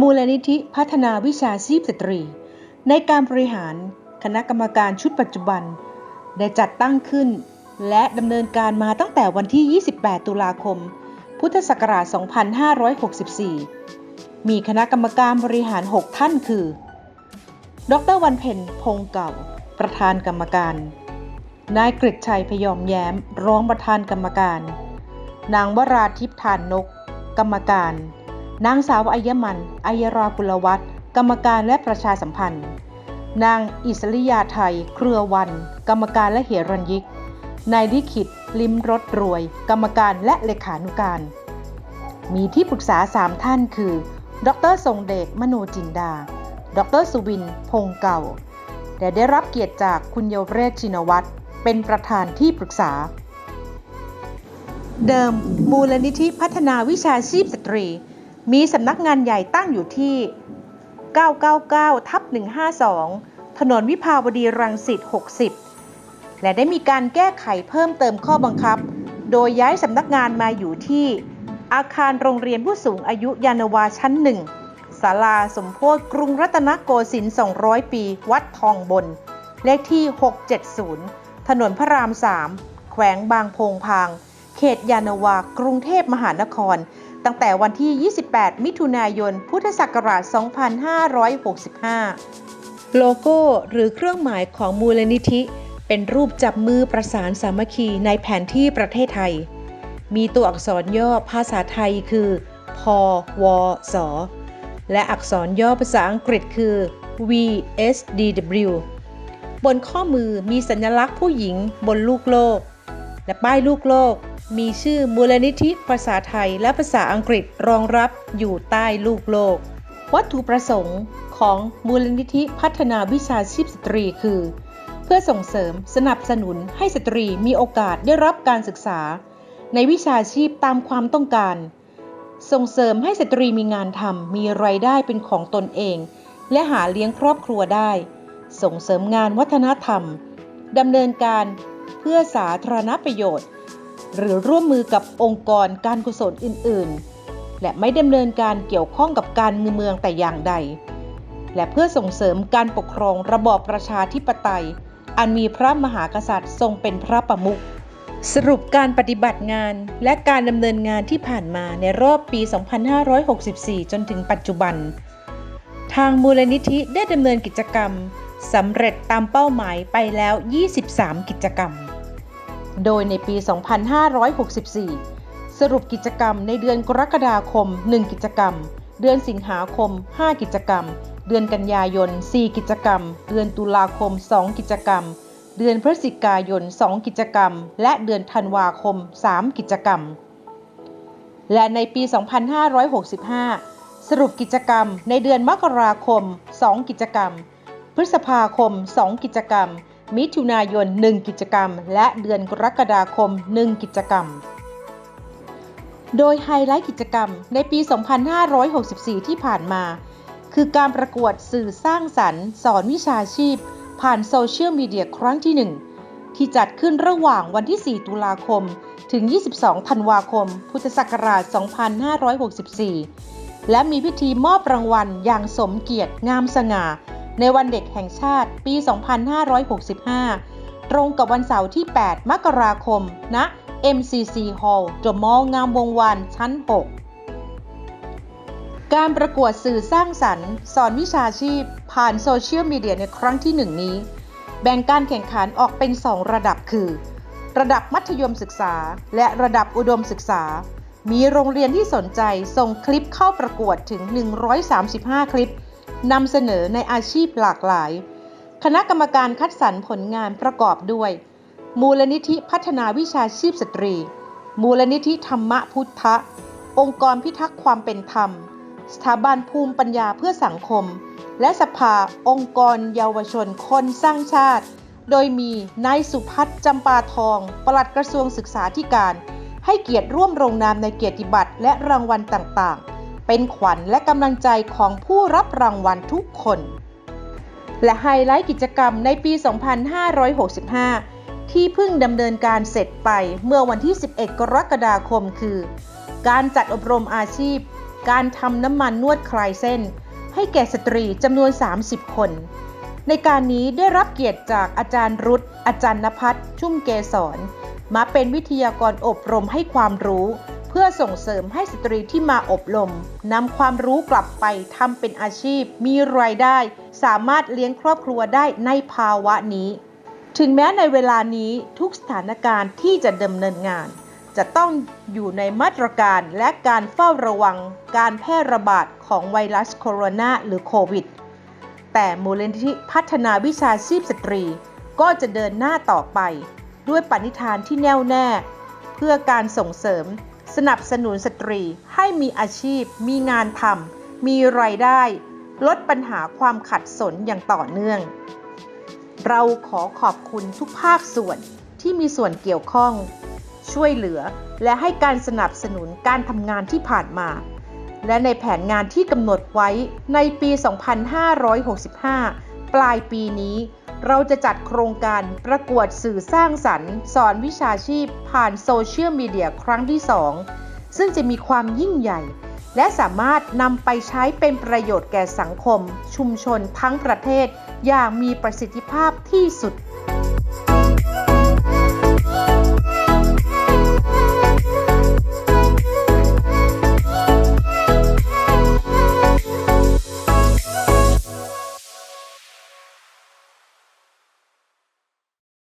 มูลนิธิพัฒนาวิชาชีพสตรี ในการบริหารคณะกรรมการชุดปัจจุบัน ได้จัดตั้งขึ้น และดำเนินการมาตั้งแต่วันที่ 28 ตุลาคม พุทธศักราช 2564 มีคณะกรรมการบริหาร 6 ท่านคือ ดรวันเพ็ญพงเก่า ประธานกรรมการ นายกฤษชัยพยอมแย้ม รองประธานกรรมการ นางวราทิพย์ทานนก กรรมการ นางสาวอัยมันอัยรากุลวัฒน์กรรมการและประชาสัมพันธ์ นางอิสริยาไทย เครือวัน กรรมการและเหรัญยิก นายลิขิต ลิมรถรวย กรรมการและเลขานุการ มีที่ปรึกษา 3 ท่านคือ ดรทรงเดชมโนจินดา ดรสุวิน พงเก่า และได้รับเกียรติจากคุณเยเรศชินวัตรเป็นประธานที่ปรึกษา เดิมมูลนิธิพัฒนาวิชาชีพสตรี มีสำนักงานใหญ่ตั้งอยู่ที่ 999 ทับ 152 ถนนวิภาวดีรังสิต 60 และได้มีการแก้ไขเพิ่มเติมข้อบังคับ โดยย้ายสำนักงานมาอยู่ที่ อาคารโรงเรียนผู้สูงอายุยานาวาชั้นหนึ่งศาลาสมโพธิกรุงรัตนโกสินทร์ 200 ปี วัดทองบน เลขที่ 670 ถนนพระราม 3 แขวงบางโพงพาง เขตยานาวากรุงเทพมหานคร ตั้งแต่วันที่ 28 มิถุนายน พุทธศักราช 2565 โลโก้หรือเครื่องหมายของมูลนิธิ เป็นรูปจับมือประสานสามัคคีในแผนที่ประเทศไทย มีตัวอักษรย่อภาษาไทยคือ พวส และอักษรย่อภาษาอังกฤษคือ VSDW บนข้อมือมีสัญลักษณ์ผู้หญิงบนลูกโลก และป้ายลูกโลก มีชื่อมูลนิธิภาษาไทยและภาษาอังกฤษรองรับอยู่ใต้ลูกโลก วัตถุประสงค์ของมูลนิธิพัฒนาวิชาชีพสตรีคือ เพื่อส่งเสริมสนับสนุนให้สตรีมีโอกาสได้รับการศึกษา ในวิชาชีพตามความต้องการ ส่งเสริมให้สตรีมีงานทำมีไรายได้เป็นของตนเอง และหาเลี้ยงครอบครัวได้ ส่งเสริมงานวัฒนธรรมดำเนินการเพื่อสาธารณประโยชน์ หรือร่วมมือกับองค์กรการกุศลอื่น ๆ และไม่ดำเนินการเกี่ยวข้องกับการเมืองแต่อย่างใด และเพื่อส่งเสริมการปกครองระบอบประชาธิปไตย อันมีพระมหากษัตริย์ทรงเป็นพระประมุขสรุปการปฏิบัติงานและการดำเนินงานที่ผ่านมาในรอบปี 2564 จนถึงปัจจุบัน ทางมูลนิธิได้ดำเนินกิจกรรมสำเร็จตามเป้าหมายไปแล้ว 23 กิจกรรม โดยในปี 2564 สรุปกิจกรรมในเดือนกรกฎาคม 1 กิจกรรม เดือนสิงหาคม 5 กิจกรรม เดือนกันยายน 4 กิจกรรม เดือนตุลาคม 2 กิจกรรม เดือนพฤศจิกายน 2 กิจกรรม และเดือนธันวาคม 3 กิจกรรม และในปี 2565 สรุปกิจกรรมในเดือนมกราคม 2 กิจกรรม พฤษภาคม 2 กิจกรรม มิถุนายน 1 กิจกรรม และเดือนกรกฎาคม 1 กิจกรรม โดยไฮไลท์กิจกรรมในปี 2564 ที่ผ่านมา คือการประกวดสื่อสร้างสรรค์ สอนวิชาชีพ ผ่านโซเชียลมีเดียครั้งที่ 1 ที่จัดขึ้นระหว่างวันที่ 4 ตุลาคม ถึง 22 ธันวาคม พุทธศักราช 2564 และมีพิธีมอบรางวัลอย่างสมเกียรติงามสง่า ในวันเด็กแห่งชาติปี 2565 ตรงกับวันเสาร์ที่ 8 มกราคมณ MCC Hall จมองามวงวานชั้น 6 การประกวดสื่อสร้างสรรค์ สอนวิชาชีพ ผ่านโซเชียลมีเดียในครั้งที่ 1 นี้ แบ่งการแข่งขันออกเป็น 2 ระดับคือ ระดับมัธยมศึกษา และระดับอุดมศึกษา มีโรงเรียนที่สนใจส่งคลิปเข้าประกวดถึง 135 คลิป นำเสนอในอาชีพหลากหลาย คณะกรรมการคัดสรรผลงานประกอบด้วย มูลนิธิพัฒนาวิชาชีพสตรี มูลนิธิธรรมพุทธะ องค์กรพิทักษ์ความเป็นธรรม สถาบันภูมิปัญญาเพื่อสังคม และสภาองค์กรเยาวชนคนสร้างชาติ โดยมีนายสุพัฒน์จำปาทอง ปลัดกระทรวงศึกษาธิการ ให้เกียรติร่วมลงนามในเกียรติบัตรและรางวัลต่างๆ เป็นขวัญและกำลังใจของผู้รับรางวัลทุกคน และไฮไลท์กิจกรรมในปี 2565 ที่เพิ่งดำเนินการเสร็จไปเมื่อวันที่ 11 กรกฎาคมคือ การจัดอบรมอาชีพ การทำน้ำมันนวดคลายเส้น ให้แก่สตรีจำนวน 30 คน ในการนี้ได้รับเกียรติจากอาจารย์รุตอาจารย์นภัทรชุ่มเกษรมาเป็นวิทยากรอบรมให้ความรู้ พื่อส่งเสริมให้สตรีที่มาอบรมนำความรู้กลับไปทำเป็นอาชีพ มีรายได้ สามารถเลี้ยงครอบครัวได้ในภาวะนี้ ถึงแม้ในเวลานี้ทุกสถานการณ์ที่จะดำเนินงาน จะต้องอยู่ในมาตรการและการเฝ้าระวังการแพร่ระบาดของไวรัสโคโรนาหรือโควิด แต่มูลนิธิพัฒนาวิชาชีพสตรี ก็จะเดินหน้าต่อไป ด้วยปณิธานที่แน่วแน่ เพื่อการส่งเสริม สนับสนุนสตรีให้มีอาชีพ มีงานทำมีรายได้ ลดปัญหาความขัดสนอย่างต่อเนื่อง เราขอขอบคุณทุกภาคส่วนที่มีส่วนเกี่ยวข้อง ช่วยเหลือและให้การสนับสนุนการทำงานที่ผ่านมา และในแผนงานที่กำหนดไว้ในปี 2565 ปลายปีนี้ เราจะจัดโครงการประกวดสื่อสร้างสรรค์ สอนวิชาชีพผ่านโซเชียลมีเดียครั้งที่ 2 ซึ่งจะมีความยิ่งใหญ่ และสามารถนำไปใช้เป็นประโยชน์แก่สังคม ชุมชนทั้งประเทศอย่างมีประสิทธิภาพที่สุด